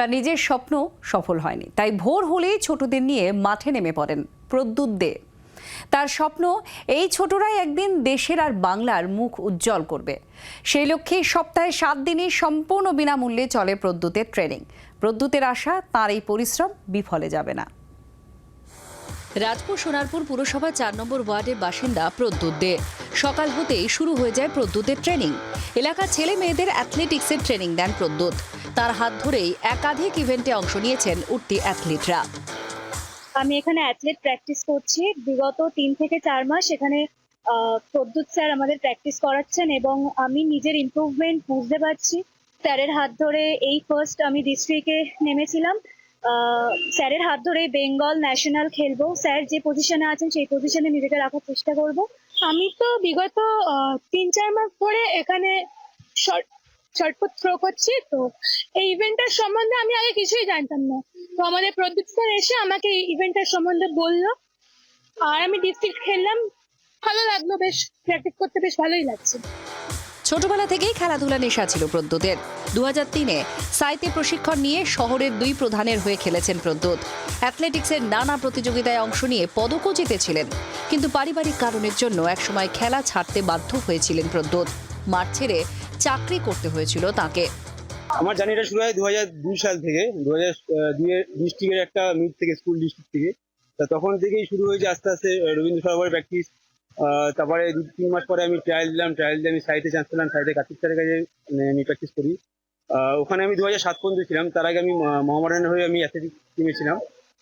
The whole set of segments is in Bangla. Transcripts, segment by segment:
তার নিজের স্বপ্ন সফল হয়নি। তাই ভোর হলেই ছোটদের নিয়ে মাঠে নেমে পড়েন প্রদ্যুৎ দে। তার স্বপ্ন, এই ছোটরাই একদিন দেশের আর বাংলার মুখ উজ্জ্বল করবে। সেই লক্ষ্যে সপ্তাহে সাত দিনই সম্পূর্ণ বিনামূল্যে চলে প্রদ্যুতের ট্রেনিং। প্রদ্যুতের আশা, তার এই পরিশ্রম বিফলে যাবে না। রাজপুর সোনারপুর পুরসভা চার নম্বর ওয়ার্ডের বাসিন্দা প্রদ্যুৎ দে। সকাল হতেই শুরু হয়ে যায় প্রদ্যুতের ট্রেনিং। এলাকার ছেলে মেয়েদের অ্যাথলেটিক্সের ট্রেনিং দেন প্রদ্যুৎ। তার হাত ধরেই একাধিক ইভেন্টে অংশ নিয়েছেন উঠতি অ্যাথলিটরা আমি এখানে অ্যাথলেট প্র্যাকটিস করছি। বিগত তিন থেকে চার মাস এখানে প্রদ্যুৎ স্যার আমাদের প্র্যাকটিস করাচ্ছেন এবং আমি নিজের ইমপ্রুভমেন্ট বুঝতে পারছি। স্যারের হাত ধরে এই ফার্স্ট আমি ডিস্ট্রিক্টে নেমেছিলাম। স্যারের হাত ধরে বেঙ্গল ন্যাশনাল খেলব। স্যার যে পজিশনে আছেন সেই পজিশনে নিজেকে রাখার চেষ্টা করব। আমি তো বিগত তিন চার মাস ধরে এখানে শর্টপুট থ্রো করছি, তো এই ইভেন্টটার সম্বন্ধে আমি আগে কিছুই জানতাম না। তো আমাদের প্রদীপ স্যার এসে আমাকে এই ইভেন্টের সম্বন্ধে বলল। আর আমি ডিস্ট্রিক্ট খেললাম। ভালো লাগল বেশ প্র্যাকটিস করতে বেশ ভালোই লাগছে। ছোটবেলা থেকেই খেলাধুলা নেশা ছিল প্রদ্যুতের। দু হাজার তিনে সাইতে প্রশিক্ষণ নিয়ে শহরের দুই প্রধানের হয়ে খেলেছেন প্রদ্যুৎ। অ্যাথলেটিক্সের নানা প্রতিযোগিতায় অংশ নিয়ে পদকও জিতেছিলেন। কিন্তু পারিবারিক কারণের জন্য একসময় খেলা ছাড়তে বাধ্য হয়েছিলেন প্রদ্যুৎ। মাঠ ছেড়ে চাকরি করতে হয়েছিল তাকে। আমার জার্নিটা শুরু হয় দু হাজার দুই সাল থেকে দু হাজার দুই ডিস্ট্রিক্টের একটা মিড থেকে স্কুল ডিস্ট্রিক্ট থেকে। তা তখন থেকেই শুরু হয়েছে আস্তে আস্তে রবীন্দ্র সরোবরের প্র্যাকটিস তারপরে দু তিন মাস পরে আমি ট্রায়াল দিলাম ট্রায়াল দিয়ে আমি সাইটে চান্স পেলাম সাইটে কার্তিক স্যারের কাছে মানে আমি প্র্যাকটিস করি। ওখানে আমি দু হাজার সাত পর্যন্ত ছিলাম তার আগে আমি আহ, মহামারানের হয়ে আমি অ্যাথলেটিক টিমে ছিলাম।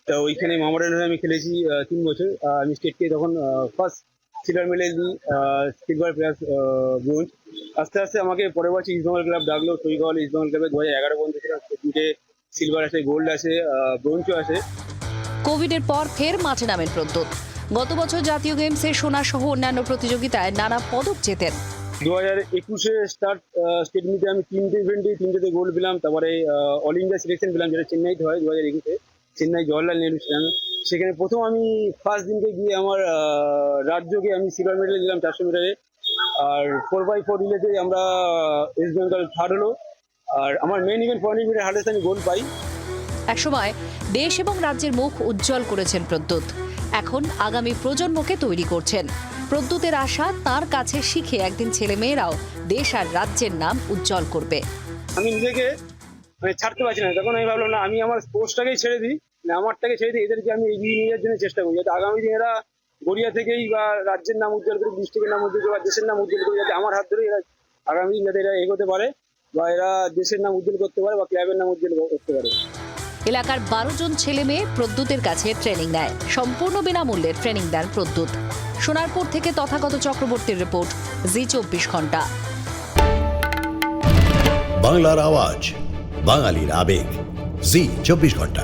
তো ওইখানে মহামারানের হয়ে আমি খেলেছি তিন বছর। আমি স্টেটকে তখন first silver medal silver plus bronze. আস্তে আস্তে আমাকে পরের বছর ইস্ট বেঙ্গল ক্লাব ডাকলো সৈকল ইস্ট বেঙ্গল ক্লাবে দু হাজার এগারো পর্যন্ত ছিলাম সিলভার আছে গোল্ড আছে ব্রোঞ্জও আছে। কোভিডের পর ফের মাঠে নামেন প্রদ্যুৎ। গত বছর জাতীয় গেমসে সোনা সহ অন্যান্য প্রতিযোগিতায় নানা পদক জেতেন। দু হাজার একুশে স্টার্ট স্টেট মিটে আমি তিনটে ইভেন্টে তিনটেতে গোল্ড পেলাম। তারপরে অল ইন্ডিয়া সিলেকশন পেলাম যেটা চেন্নাইতে হয় দু হাজার একুশে। চেন্নাই জওয়াহরলাল নেহরু ছিলাম সেখানে প্রথম আমি ফার্স্ট দিনকে গিয়ে আমার রাজ্যকে আমি সিলভার মেডেল দিলাম চারশো মিটারে আর ফোর বাই ফোর রিলেতে আমরা ওয়েস্ট বেঙ্গল থার্ড হলো। আর আমার main event four metre hurdles আমি গোল্ড পাই। একসময় দেশ এবং রাজ্যের মুখ উজ্জ্বল করেছেন প্রদ্যুৎ। এখন আগামী প্রজন্মকে তৈরি করছেন। প্রদ্যুতের আশা তার কাছে শিখে একদিন ছেলে মেয়েরাও দেশ আর রাজ্যের নাম উজ্জ্বল করবে। আমি নিজেকে মানে ছাড়তে পারছি না। তখন আমি ভাবলাম না আমি আমার স্পোর্টসটাকেই ছেড়ে দিই। মানে আমারটাকে ছেড়ে দিই এদেরকে আমি এগিয়ে নিয়ে যাওয়ার জন্য চেষ্টা করি। যাতে আগামী দিন এরা গড়িয়া থেকেই বা রাজ্যের নাম উজ্জ্বল করে ডিস্ট্রিক্টের নাম উজ্জ্বল করে বা দেশের নাম উজ্জ্বল করে যাতে আমার হাত ধরে এরা আগামী দিন যাতে এরা এগোতে পারে বা এরা দেশের নাম উজ্জ্বল করতে পারে বা ক্লাবের নাম উজ্জ্বল করতে পারে। এলাকার বারো জন ছেলে মেয়ে প্রদ্যুতের কাছে ট্রেনিং নেয়। সম্পূর্ণ বিনামূল্যে ট্রেনিং দেন প্রদ্যুৎ। সোনারপুর থেকে তথাগত চক্রবর্তীর রিপোর্ট জি চব্বিশ ঘণ্টা। বাংলার আওয়াজ বাঙালির আবেগ জি চব্বিশ ঘণ্টা।